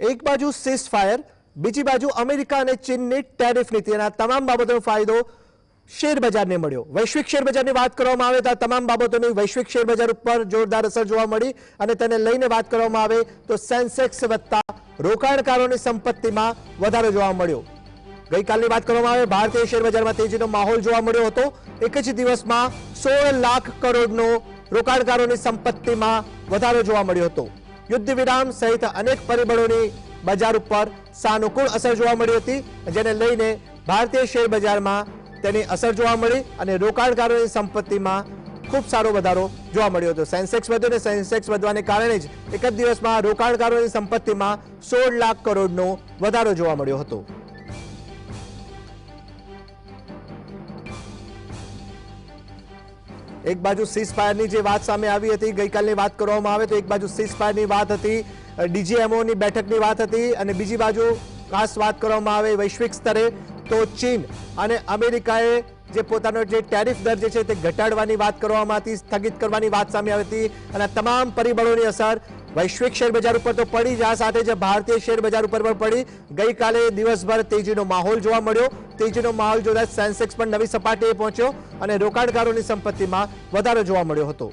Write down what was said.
એક બાજુ seize fire બીજી બાજુ અમેરિકા અને ચીનની ટેરિફ નીતિના તમામ બાબતોનો ફાયદો શેરબજારને મળ્યો વૈશ્વિક શેરબજારની વાત કરવામાં આવે તો આ તમામ બાબતોની વૈશ્વિક શેરબજાર ઉપર જોરદાર અસર જોવા મળી અને તેને લઈને વાત કરવામાં આવે તો સેન્સેક્સ વધતા રોકાણકારોની સંપત્તિમાં વધારો જોવા મળ્યો ગઈકાલની વાત કરવામાં આવે ભારતીય શેરબજારમાં તેજીનો માહોલ જોવા મળ્યો હતો એક જ દિવસમાં સોળ લાખ કરોડનો રોકાણકારોની સંપત્તિમાં વધારો જોવા મળ્યો હતો યુદ્ધવિરામ સહિત अनेक પરિબળોની બજાર ઉપર સાનુકૂળ અસર જોવા મળી હતી જેને લઈને ભારતીય શેર બજારમાં તેની અસર જોવા મળી અને રોકાણકારોની સંપત્તિમાં ખૂબ સારો વધારો જોવા મળ્યો હતો સેન્સેક્સ વધ્યો ને સેન્સેક્સ વધવાને કારણે જ એક જ દિવસમાં રોકાણકારોની સંપત્તિમાં 16 લાખ કરોડનો વધારો જોવા મળ્યો હતો એક બાજુ સીસફાયરની જે વાત સામે આવી હતી ગઈકાલે વાત કરવામાં આવે તો એક બાજુ સીસફાયરની વાત હતી ડીજીએમઓ ની બેઠક ની વાત હતી અને બીજી બાજુ ખાસ વાત કરવામાં આવે વૈશ્વિક સ્તરે તો ચીન અને અમેરિકાએ જે પોતાનો જે ટેરિફ દર જે છે તે ઘટાડવાની વાત કરવામાંથી સ્થગિત કરવાની વાત સામે આવી હતી અને તમામ પરિબળોની અસર વૈશ્વિક શેર બજાર ઉપર તો પડી જા સાથે જે ભારતીય શેર બજાર ઉપર પર પડી ગઈ કાલે દિવસ ભર તીજીનો માહોલ જોવા મળ્યો તીજીનો માહોલ જોવા સેન્સેક્સ પર નવી સપાટીએ પહોંચ્યો અને રોકાણકારોની સંપત્તિમાં વધારો જોવા મળ્યો હતો